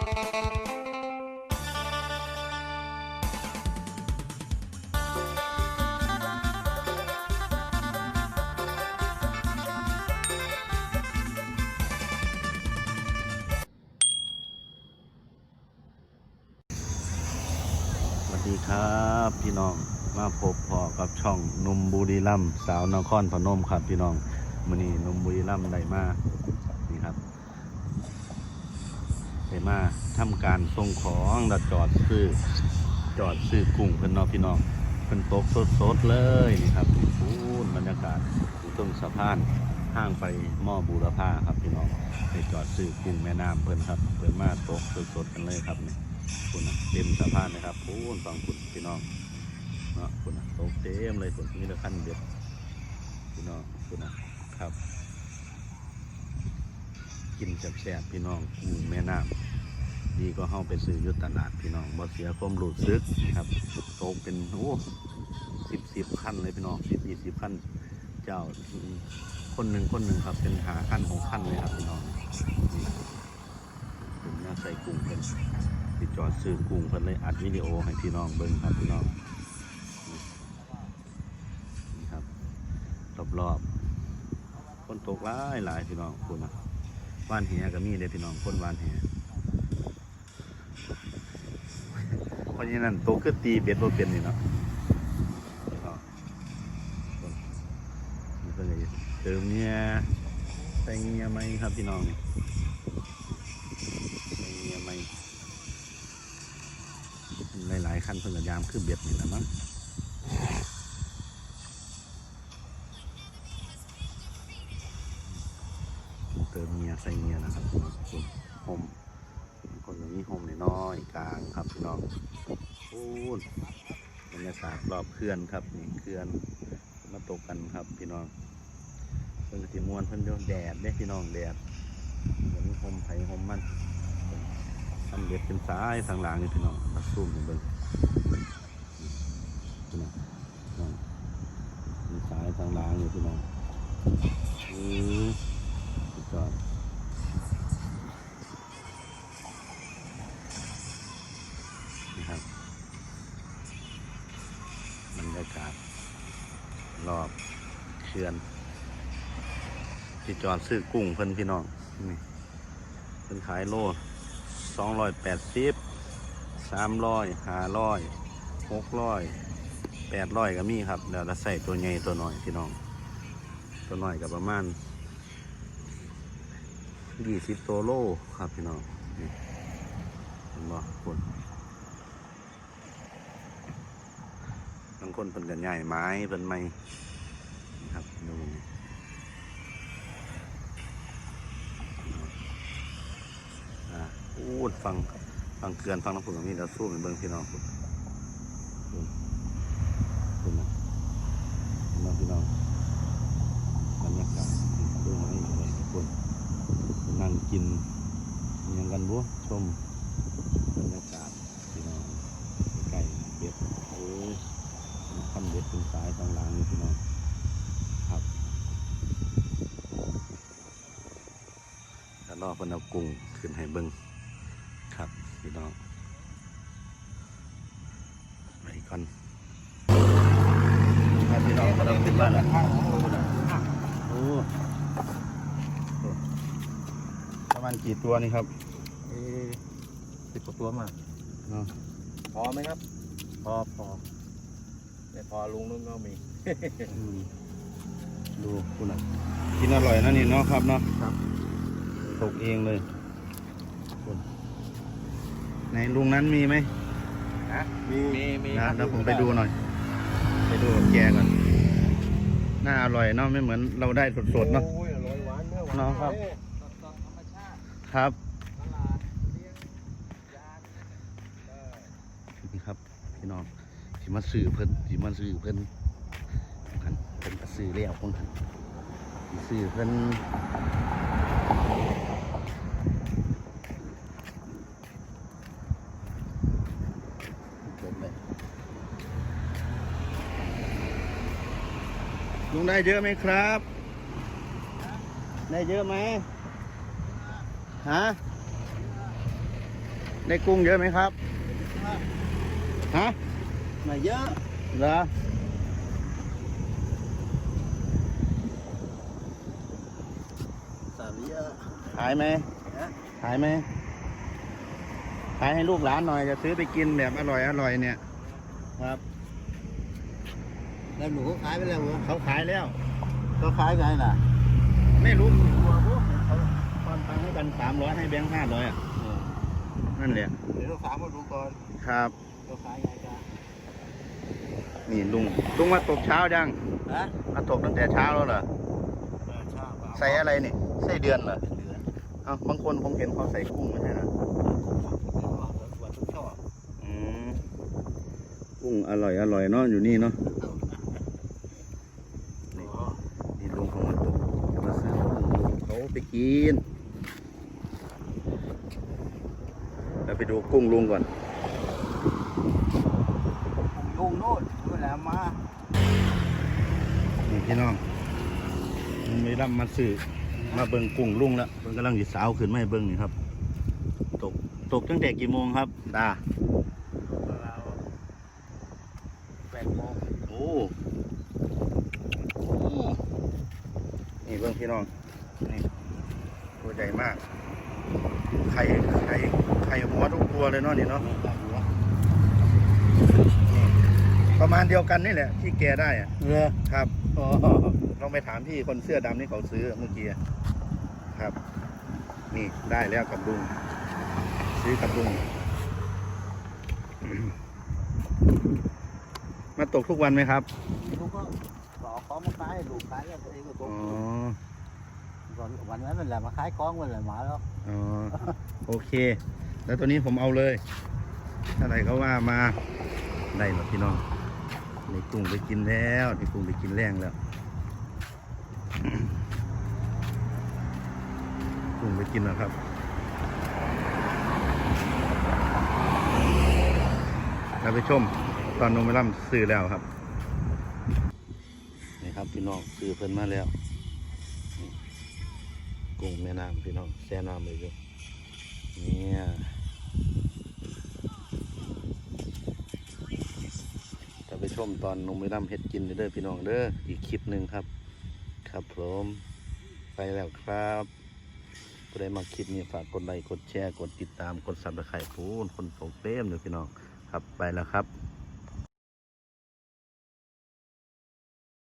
สวัสดีครับพี่น้องมาพบพอกับช่องนุ่มบุรีรัมสาวนครพนมครับพี่น้องมือนี้นุ่มบุรีรัมได้มา ได้มาทำการส่งของแล้วจอดซื้อจอดซื้อกุ้งเพิ่อนเนาะพี่น้องเพิ่นตกสดๆเลยนี่ครับนี่พูนบรรยากาศอยู่ตรงสะพานห้างไปหม้อบูรพาครับพี่น้องไปจอดซื้อกุ้งแม่น้ำเพิ่อนครับเพิ่นมาตกสดๆกันเลยครับนี่คุณเต็มสะพานนะครับพูนฟังคุณพี่น้องเนาะคุณตกเต็มเลยคุณนี่ละขั้นเด็ดพี่น้องคุณนะครับ กินแซ่บๆพี่น้องกุ้งแม่น้ำดีก็เข้าไปซื้อยุตตลาดพี่น้องบ่เสียความรู้สึกนะครับโตเป็นโอ้สิบสิบขั้นเลยพี่น้องสิบยี่สิบขั้นเจ้าคนหนึ่งคนหนึ่งครับเป็นหาขั้นของขั้นเลยครับพี่น้องนี่เป็นเนื้อใส่กุ้งเป็นที่จอดซื้อกุ้งเพิ่นเลยอัดวิดีโอให้พี่น้องเบิ่งครับพี่น้องนี่ครับรอบๆคนตกหลายหลายพี่น้องคุณนะ บ้านแหก็มีเลยพี่น้องคนบ้านแหเพราะฉะนั้นโตกคือตีเบ็ดบ่เป็นนี่เนาะ็เลยเติมเนี่ยใส่เงียไหมครับพี่น้องใส่เงียไหมหลายๆขั้นเพิ่งกยามคือเบ็ดนี่แหละมั้ง ใส่เงียนะครับคุณโฮมคนอย่างนี้โฮมน้อยกลางครับพี่น้องโอ้ยบรรยากาศรอบเขื่อนครับนี่เขื่อนมาตกกันครับพี่น้องเพิ่นติมวนเพิ่นโดนแดดเด้พี่น้องแดดเดี๋ยวนี้โฮมไผ่โฮมมันทำเบ็ดเป็นสายทางหลังนี่พี่น้องมาซูมให้เบิ่งากาศ รอบเขื่อนที่จอดซื้อกุ้งเพิ่นพี่น้องนี่เพิ่นขายโลสองร้อยแปดสิบสามร้อยห้าร้อยหกร้อยแปดร้อยก็มีครับเดี๋ยวเราใส่ตัวใหญ่ตัวน้อยพี่น้อง ตัวน้อยกับประมาณยี่สิบตัวโลครับพี่น้องนี่เห็นบ่คนบาง คนเป็นกันใหญ่ไม้เป็นไม้ครับนู่นอู้ดฟังฟังเกลือนฟังน้ำผุนตรงนี้เราสู้เป็นเบิ้งพี่น้องคุณคุณนะเห็นไหมพี่น้องบรรยากาศดูไหมอะไรคุณนั่งกินยังกันบัวชมบรรยากาศพี่น้องใกล้ๆเบ็ดเอ้ยทำเบ็ ดเป็นสายต่างหลังนี่พี่น้องครับแล้วรอเพิ่นเอากุ้งขึ้นให้เบิ้งครับพี่น้องไปก่อนครับพี่น้องก็ต้องขึ้นมาแล้วโอ้โหประมาณกี่ตัวนี่ครับเอ๊ะสิบกว่าตัวมาเนาะพอไหมครับ พอพอไม่ พอลุงนุ่นก็มี อืมดูคุณอะกินอร่อยนะนี่เนาะครับเนาะครับ ตกเองเลยคุณในลุงนั้นมีไหมนะมีมีมีนะเดี๋ยวผมไปดูหน่อย ไปดูกับแกก่อนน่าอร่อยเนาะไม่เหมือนเราได้สดๆเนาะ โอ้ยอร่อยหวานเนื้อหวานเนาะครับเอ้ยครับนี่ครับ พี่น้องสิ มาซื้อเพิ่นสิมาซื้อเพิ่นกันเพิ่นก็ซื้อแล้วคนกันสิซื้อเพิ่นลยลุงได้เยอะไหมครับ ได้เยอะไหมฮะได้กุ้งเยอะไหมครับ ฮะ มาเยอะเหรอสามเยอะขายไหมฮะขายไหมขายให้ลูกหลานหน่อยจะซื้อไปกินแบบอร่อยอร่อยเนี่ย ครับ แล้วหนูเขาขายไปแล้วเหรอเขาขายแล้วเขาขายไงน่ะ ไม่รู้ตัวพวกเขาตอนตังค์ให้กันสามร้อยให้แบงค์ห้าร้อยอะนั่นแหละเดี๋ยวเราถามมาดูก่อนครับเขาขายไงกั นนี่ลุงลุงมาตกเช้ายังฮะมาตกตั้งแต่เช้าแล้วเหรอชอบใส่อะไรนี่ใส่เดือนเหรอเดือนเอ้าบางคนผมเห็นเขาใส่กุ้งไม่ใช่นะวันทุกชอบอืมกุ้งอร่อยอร่อยเนาะอยู่นี่เนาะนี่นี่ลุงเขามาตกจะมาซื้อกุ้งลุงเขาไปกินเราไปดูกุ้งลุงก่อน ลุงโน่นนู่น แหละมานี่พี่น้องมันไม่รับมาซื้อมาเบิ่งกุ้งลุงแล้วเบิ่งกำลังจะสาวขึ้นไม่เบิ่งนี่ครับ ตกตกตั้งแต่กี่โมงครับตาเราแปดโมงโอ้โอ้นี่เบิ่งพี่น้องนี่ตัวใหญ่มากไข่ไข่ไข่หัวทุกตัวเลยเนาะนี่เนาะตัดหัวนี่ ประมาณเดียวกันนี่แหละ ที่แกได้อะเรือครับอ๋อลองไปถามพี่คนเสื้อดำที่เขาซื้อเมื่อกี้อะครับ นี่ได้แล้วกับลุงซื้อกับลุงมาตกทุกวันไหมครับลูกก็หลอกของมาขายลูกขายแล้วตัวเองก็ตอ๋กอก่อนวันนั้นมันแหละมาขายของมันแหละมาแล้วอ๋อโอเค แล้วตัวนี้ผมเอาเลยถ้าไหนเขาว่ามาได้หรอพี่น้อง นี่กุ้งไปกินแล้วนี่กุ้งไปกินแรงแล้วกุ้งไปกินแล้วครับเราไปชมตอนนมไปล่ำซื้อแล้วครับนี่ครับพี่น้องซื้อเพิ่นมาแล้วกุ้งแม่น้ำพี่น้องแช่น้ำเลยอยู่เนี่ย มตอนนมไปล่ำเฮ็ดกินเด้อพี่น้องเด้ออีกคลิปหนึ่งครับ ครับผมไปแล้วครับผู้ใดมาคลิปนี้ฝากกดไลค์กดแชร์กดติดตามกดซับสไครต์พูนคนโปรเต็มเลยพี่น้องครับไปแล้วครับ